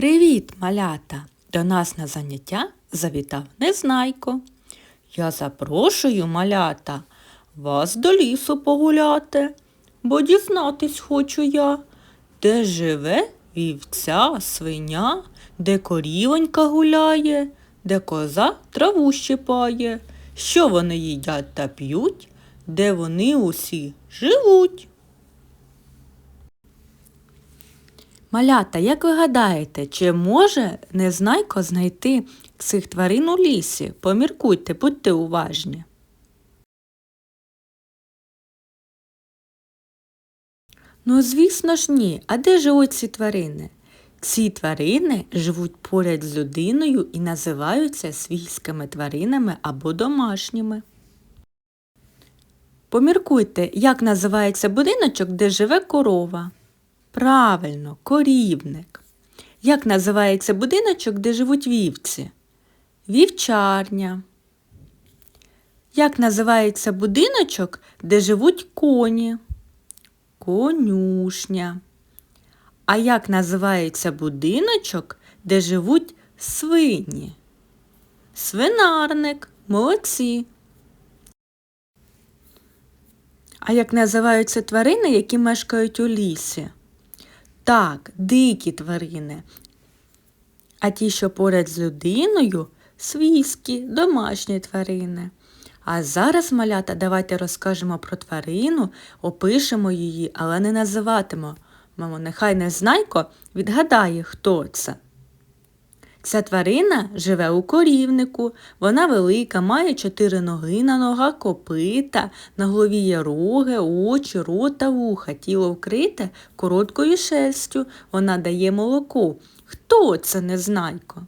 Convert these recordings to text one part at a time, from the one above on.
Привіт, малята! До нас на заняття завітав Незнайко. Я запрошую малята вас до лісу погуляти, бо дізнатись хочу я, де живе вівця, свиня, де корівонька гуляє, де коза траву щипає, що вони їдять та п'ють, де вони усі живуть. Малята, як ви гадаєте, чи може Незнайко знайти цих тварин у лісі? Поміркуйте, будьте уважні. Ну, звісно ж ні. А де живуть ці тварини? Ці тварини живуть поряд з людиною і називаються свійськими тваринами або домашніми. Поміркуйте, як називається будиночок, де живе корова. Правильно, корівник. Як називається будиночок, де живуть вівці? Вівчарня. Як називається будиночок, де живуть коні? Конюшня. А як називається будиночок, де живуть свині? Свинарник. Молодці. А як називаються тварини, які мешкають у лісі? Так, дикі тварини. А ті, що поряд з людиною, свійські, домашні тварини. А зараз, малята, давайте розкажемо про тварину, опишемо її, але не називатимо. Мамо, нехай Незнайко відгадає, хто це. Ця тварина живе у корівнику, вона велика, має чотири ноги на ногах копита, на голові є роги, очі, рот та вуха, тіло вкрите короткою шерстю, вона дає молоко. Хто це незнайко?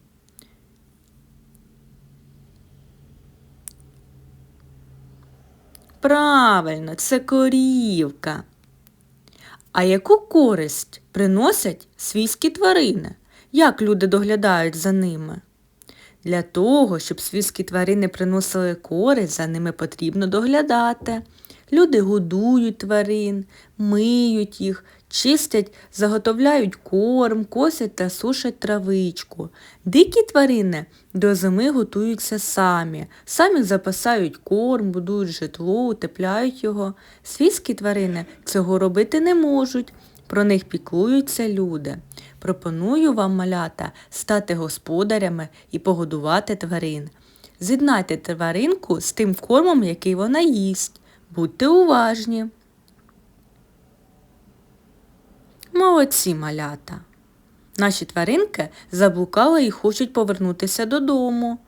Правильно, це корівка. А яку користь приносять свійські тварини? Як люди доглядають за ними? Для того, щоб свійські тварини приносили користь, за ними потрібно доглядати. Люди годують тварин, миють їх, чистять, заготовляють корм, косять та сушать травичку. Дикі тварини до зими готуються самі, самі запасають корм, будують житло, утепляють його. Свійські тварини цього робити не можуть. Про них піклуються люди. Пропоную вам, малята, стати господарями і погодувати тварин. З'єднайте тваринку з тим кормом, який вона їсть. Будьте уважні. Молодці малята. Наші тваринки заблукали і хочуть повернутися додому.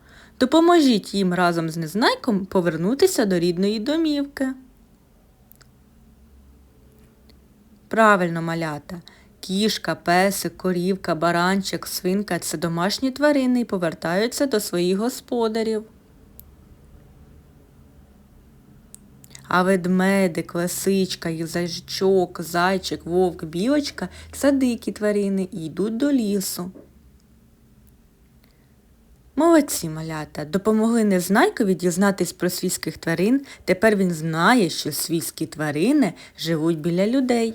Допоможіть їм разом з незнайком повернутися до рідної домівки. Правильно, малята. Кішка, песик, корівка, баранчик, свинка це домашні тварини і повертаються до своїх господарів. А ведмедик, лисичка, їжачок, зайчик, вовк, білочка це дикі тварини і йдуть до лісу. Молодці малята, допомогли Незнайкові дізнатись про свійських тварин. Тепер він знає, що свійські тварини живуть біля людей.